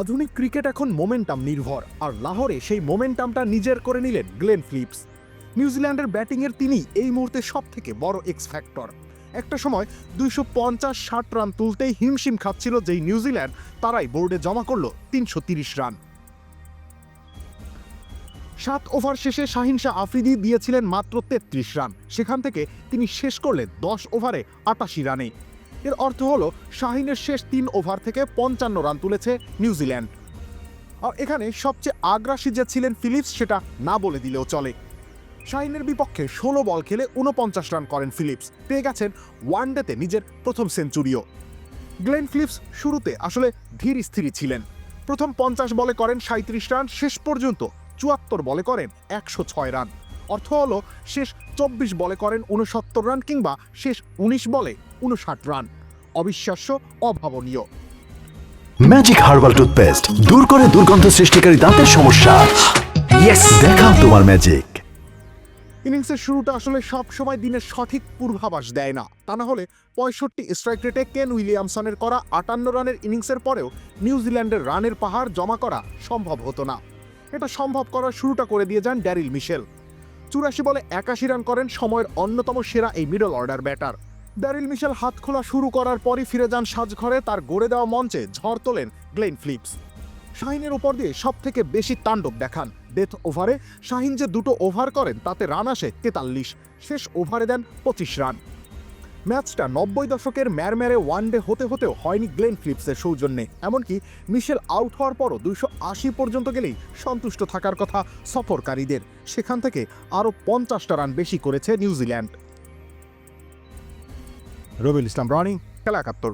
আধুনিক ক্রিকেট এখন মোমেন্টাম নির্ভর, আর লাহোরে সেই মোমেন্টামটা নিজের করে নিলেন গ্লেন ফিলিপস। নিউজিল্যান্ডের ব্যাটিংয়ের তিনি এই মুহূর্তে সব থেকে বড় এক্স ফ্যাক্টর একটা সময় দুইশো পঞ্চাশ ষাট রান তুলতেই হিমশিম খাচ্ছিল যেই নিউজিল্যান্ড, তারাই বোর্ডে জমা করল তিনশো তিরিশ রান। সাত ওভার শেষে শাহিন শাহ আফ্রিদি দিয়েছিলেন মাত্র তেত্রিশ রান। সেখান থেকে তিনি শেষ করলেন দশ ওভারে আটাশি রানে। এর অর্থ হলো শাহিনের শেষ তিন ওভার থেকে পঞ্চান্ন রান তুলেছে নিউজিল্যান্ড। আর এখানে সবচেয়ে আগ্রাসী যে ছিলেন ফিলিপস, সেটা না বলে দিলেও চলে। শাহিনের বিপক্ষে ষোলো বল খেলে উনপঞ্চাশ রান করেন ফিলিপস। পেয়ে গেছেন ওয়ানডেতে নিজের প্রথম সেঞ্চুরিও। গ্লেন ফিলিপস শুরুতে আসলে ধীর স্থিরই ছিলেন। প্রথম পঞ্চাশ বলে করেন সাঁত্রিশ রান, শেষ পর্যন্ত চুয়াত্তর বলে করেন একশো ছয় রান। অর্থ হলো শেষ চব্বিশ বলে করেন উনসত্তর রান কিংবা শেষ উনিশ বলে উনষাট রান। অবিশ্বাস্য অভাবনীয়। ম্যাজিক হার্বাল টুথপেস্ট দূর করে দুর্গন্ধ সৃষ্টিকারী দাঁতের সমস্যা। দেখাও তোমার ম্যাজিক ইনিংসের শুরুটা আসলে সব সময় দিনের সঠিক পূর্বাভাস দেয় না। তা না হলে পঁয়ষট্টি স্ট্রাইক রেটে কেন উইলিয়ামসনের করা আটান্ন রানের ইনিংসের পরেও নিউজিল্যান্ডের রানের পাহাড় জমা করা সম্ভব হতো না। এটা সম্ভব করার শুরুটা করে দিয়ে যান ড্যারিল মিশেল। চুরাশি বলে একাশি রান করেন সময়ের অন্যতম সেরা এই middle order batter Daryl Mitchell হাত খোলা শুরু করার পরই ফিরে যান সাজঘরে, তার গড়ে দেওয়া মঞ্চে ঝড় তোলেন গ্লেন ফ্লিপস শাহিনের ওপর দিয়ে সব থেকে বেশি তাণ্ডব দেখান ডেথ ওভারে শাহিন যে দুটো ওভার করেন, তাতে রান আসে তেতাল্লিশ। শেষ ওভারে দেন পঁচিশ রান। ম্যাচটা নব্বই দশকের ম্যারম্যারে ওয়ান ডে হতে হতেও হয়নি গ্লেন ফিলিপসের সৌজন্যে। এমনকি মিশেল আউট হওয়ার পরও দুইশো আশি পর্যন্ত গেলেই সন্তুষ্ট থাকার কথা সফরকারীদের। সেখান থেকে আরও পঞ্চাশটা রান বেশি করেছে নিউজিল্যান্ড। রবিউল ইসলাম, রনি, খেলা একাত্তর।